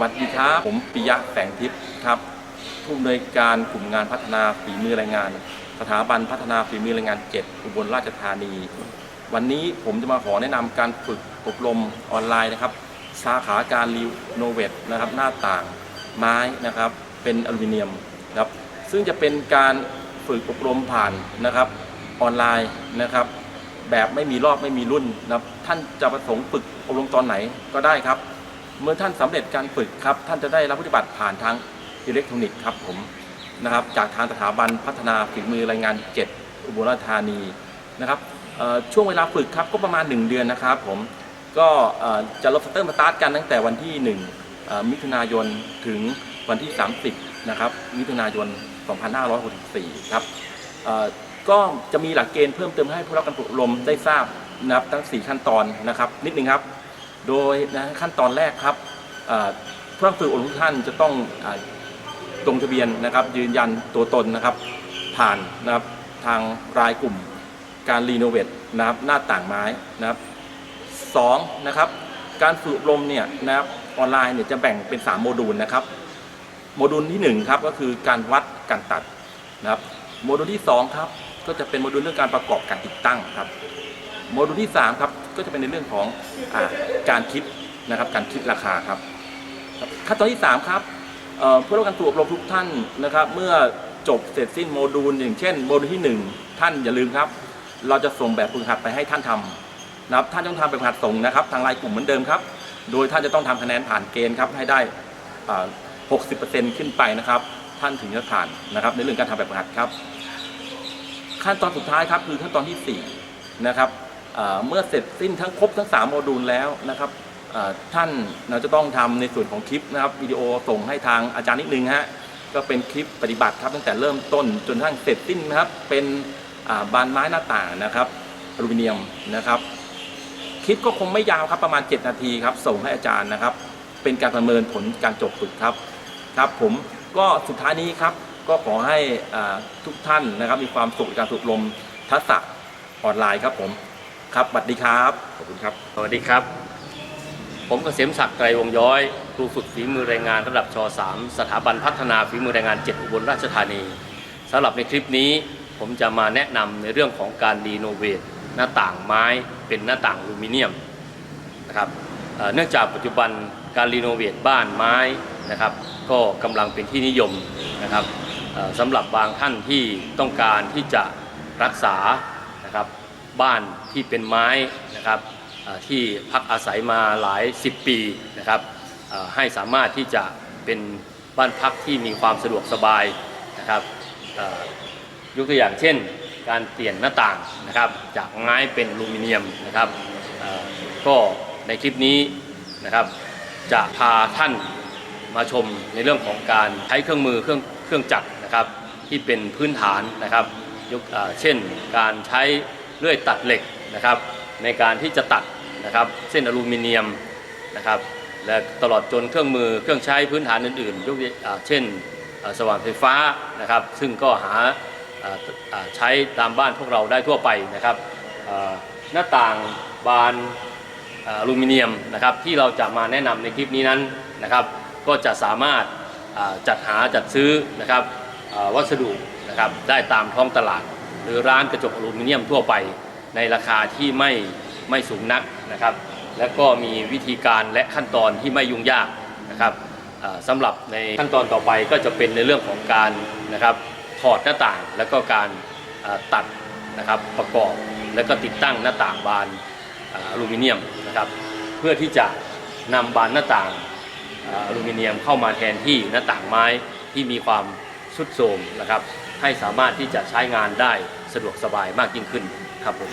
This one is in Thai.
วัสดีครับ ผมปิยะแสงทิพย์ครับผู้อำนวยการกลุ่มงานพัฒนาฝีมือแรงงาน สถาบันพัฒนาฝีมือแรงงาน 7 อุบลราชธานี วันนี้ผมจะมาขอแนะนำการฝึกอบรมออนไลน์นะครับ สาขาการรีโนเวทนะครับหน้าต่างไม้นะครับเป็นอลูมิเนียมครับซึ่งจะเป็นการฝึกอบรมผ่านนะครับออนไลน์นะครับ แบบไม่มีรอบไม่มีรุ่นนะครับท่านจะประสงค์ฝึกอบรมตอนไหนก็ได้ครับ เมื่อท่านสำเร็จการฝึกครับ ท่านจะได้รับปฏิบัติผ่านทางอิเล็กทรอนิกส์ครับผมนะครับ จากทางสถาบันพัฒนาฝีมือรายงาน 7 อุบลราชธานีนะครับช่วงเวลาฝึกครับก็ประมาณ 1 เดือนนะครับผมก็จะลบสเตอร์มาสตาร์ทกันตั้งแต่วันที่1เอ่อมิถุนายนถึงวันที่ 30 นะครับ มิถุนายน 2564 ครับเอ่อก็จะมีหลักเกณฑ์เพิ่มเติมให้ผู้รับการฝึกอบรมได้ทราบนะครับทั้ง 4 ขั้นตอนนะครับ นิดนึงครับ โดยนะขั้นตอนแรกครับเอ่อผู้รับฝึกอบรมทุกท่านจะต้องลงทะเบียนนะครับยืนยันตัวตนนะครับ ผ่านนะครับทางรายกลุ่มการรีโนเวทนะครับหน้าต่างไม้นะครับสองนะครับการฝึกอบรมเนี่ยนะครับออนไลน์เนี่ยจะแบ่งเป็น 3 โมดูลนะครับ โมดูลที่1ครับก็คือการวัดการตัดนะครับโมดูลที่2ครับก็จะเป็นโมดูลเรื่องการประกอบการติดตั้งครับโมดูลที่3ครับ ก็จะเป็นในเรื่องของอาการคิดนะครับการคิดราคาครับขั้นตอนที่ 3 ครับเอ่อผู้รับการฝึกอบรมทุกท่านนะครับ เมื่อจบเสร็จสิ้นโมดูลอย่างเช่นโมดูลที่ 1 ท่านอย่าลืมครับ เราจะส่งแบบฝึกหัดไปให้ท่านทำนะครับท่านต้องทำแบบฝึกหัดส่งนะครับ ทางไลน์กลุ่มเหมือนเดิมครับ โดยท่านจะต้องทำคะแนนผ่านเกณฑ์ครับให้ได้อ่า60%ขึ้นไปนะครับท่านถึงจะผ่านนะครับ ในเรื่องการทำแบบฝึกหัดครับ ขั้นตอนสุดท้ายครับคือขั้นตอนที่4นะครับ เมื่อเสร็จสิ้นทั้งครบทั้ง 3 โมดูลแล้วนะครับท่านเราจะต้องทำในส่วนของคลิปนะครับวิดีโอส่งให้ทางอาจารย์นิดนึงฮะก็เป็นคลิปปฏิบัติครับตั้งแต่เริ่มต้นจนทั้งเสร็จสิ้นนะครับเป็นบานไม้หน้าต่างนะครับอลูมิเนียมนะครับคลิปก็คงไม่ยาวครับประมาณ 7 นาทีครับส่งให้อาจารย์นะครับ เป็นการประเมินผลการจบฝึกครับครับผมก็สุดท้ายนี้ครับก็ขอให้ทุกท่านนะครับมีความสุขในการฝึกอบรมทักษะออนไลน์ครับผม ครับสวัสดีครับ ขอบคุณครับ สวัสดีครับ ผมเกษมศักดิ์ไกรวงย้อย ครูฝึกฝีมือแรงงานระดับช .3 สถาบันพัฒนาฝีมือแรงงาน 7 อุบลราชธานีสำหรับในคลิปนี้ผมจะมาแนะนำในเรื่องของการรีโนเวทหน้าต่างไม้เป็นหน้าต่างอลูมิเนียมนะครับเนื่องจากปัจจุบันการรีโนเวทบ้านไม้นะครับ ก็กำลังเป็นที่นิยมนะครับสำหรับบางท่านที่ต้องการที่จะรักษานะครับ บ้านที่เป็นไม้นะครับที่พักอาศัยมาหลาย 10 ปีนะครับให้สามารถที่จะเป็นบ้านพักที่มีความสะดวกสบายนะครับยกตัวอย่างเช่น การเปลี่ยนหน้าต่างนะครับจากไม้เป็นอลูมิเนียมนะครับก็ในคลิปนี้นะครับจะพาท่านมาชมในเรื่องของการใช้เครื่องมือเครื่องเครื่องจักรนะครับที่เป็นพื้นฐานนะครับยกเช่นการใช้ เลื่อยตัดเหล็กนะครับ ในการที่จะตัดนะครับเส้นอลูมิเนียมนะครับและตลอดจนเครื่องมือเครื่องใช้พื้นฐานอื่นๆยกเช่นสว่านไฟฟ้านะครับ ซึ่งก็หาใช้ตามบ้านพวกเราได้ทั่วไปนะครับหน้าต่างบานอลูมิเนียมนะครับที่เราจะมาแนะนำในคลิปนี้นั้นนะครับ ก็จะสามารถจัดหาจัดซื้อนะครับวัสดุนะครับได้ตามท้องตลาด รือร้านกระจกอลูมิเนียมทั่วไป ในราคาที่ไม่ไม่สูงนักนะครับ และก็มีวิธีการและขั้นตอนที่ไม่ยุ่งยากนะครับสำหรับในขั้นตอนต่อไปก็จะเป็นในเรื่องของการนะครับถอดหน้าต่างแล้วก็การตัดนะครับประกอบแล้วก็ติดตั้งหน้าต่างบานอลูมิเนียมนะครับเพื่อที่จะนำบานหน้าต่างเอ่ออลูมิเนียมเข้ามาแทนที่หน้าต่างไม้ที่มีความสุดโทรมนะครับให้สามารถที่จะใช้งานได้ สะดวกสบายมากยิ่งขึ้นครับผม